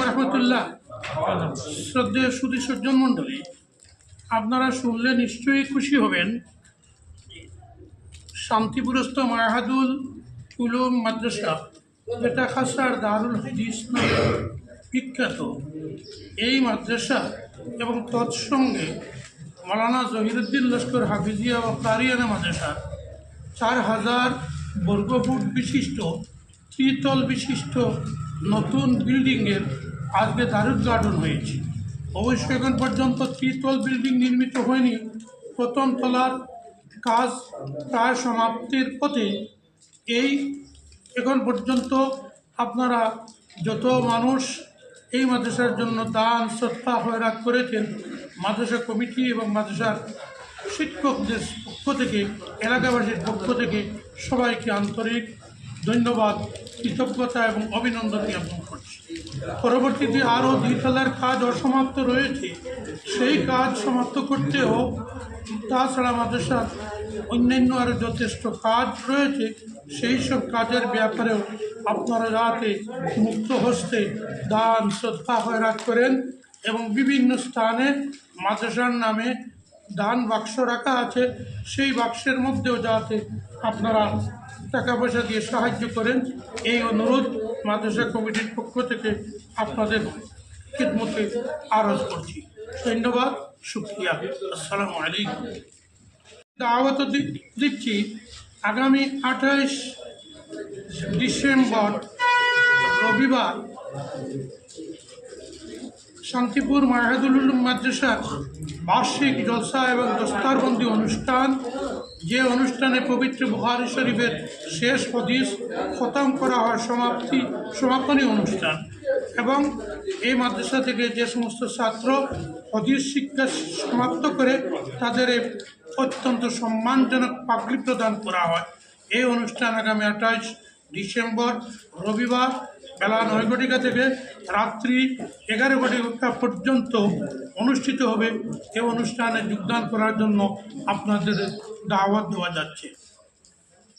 রহমতুল্লাহ। শ্রদ্ধেয় সুদী সজ্জন মণ্ডলী আপনারা শুনলে নিশ্চয়ই খুশি হবেন। শান্তিপুরস্থ মায়াহাদুল উলুম মাদ্রাসা, যেটা খাসার দারুল হাদিস বিখ্যাত। এই মাদ্রাসা এবং তৎসঙ্গে মালানা জহিরুদ্দিন লস্কর হাফিজিয়া ও কারিয়ানা মাদ্রাসা চার হাজার বর্গফুট বিশিষ্ট ত্রিতল বিশিষ্ট নতুন বিল্ডিংয়ের আজকে দারুদ্ঘাটন হয়েছে। অবশ্য এখন পর্যন্ত ত্রিতল বিল্ডিং নির্মিত হয়নি। প্রথম তলার কাজ প্রায় সমাপ্তির পথে এই এখন পর্যন্ত আপনারা যত মানুষ এই মাদ্রাসার জন্য দান সত্তা হয়রাত করেছেন, মাদ্রাসা কমিটি এবং মাদ্রাসার শিক্ষকদের পক্ষ থেকে, এলাকাবাসীর পক্ষ থেকে সবাইকে আন্তরিক ধন্যবাদ, কৃতজ্ঞতা এবং অভিনন্দন জ্ঞাপন করছি। পরবর্তীতে আরও দুই দ্বিতলার কাজ অসমাপ্ত রয়েছে। সেই কাজ সমাপ্ত করতেও তাছাড়া মাদ্রাসার অন্যান্য আরও যথেষ্ট কাজ রয়েছে, সেই সব কাজের ব্যাপারেও আপনারা যাতে মুক্ত হস্তে দান, শ্রদ্ধা হয়রাত করেন এবং বিভিন্ন স্থানে মাদ্রাসার নামে দান বাক্স রাখা আছে, সেই বাক্সের মধ্যেও যাতে আপনারা টাকা পয়সা দিয়ে সাহায্য করেন, এই অনুরোধ মাদ্রাসা কমিটির পক্ষ থেকে আপনাদের খিদমতে আরজ করছি। ধন্যবাদ, শুক্রিয়া। আসসালামু আলাইকুম। দি- দিচ্ছি, আগামী আঠাইশ ডিসেম্বর, রবিবার, শান্তিপুর মাহাদুল মাদ্রাসার বার্ষিক জলসা এবং দস্তারবন্দি অনুষ্ঠান যে অনুষ্ঠানে পবিত্র বুহারি শরীফের শেষ হদিস খতম করা হয় সমাপ্তি, সমাপনী অনুষ্ঠান। এবং এই মাদ্রাসা থেকে যে সমস্ত ছাত্র হদিস শিক্ষা সমাপ্ত করে তাদের অত্যন্ত সম্মানজনক পাগড়ি প্রদান করা হয়। এই অনুষ্ঠান আগামী আঠাইশ ডিসেম্বর রবিবার বেলা নয় ঘটিকা থেকে রাত্রি এগারো ঘটিকা পর্যন্ত অনুষ্ঠিত হবে। এ অনুষ্ঠানে যোগদান করার জন্য আপনাদের দাওয়াত দেওয়া যাচ্ছে।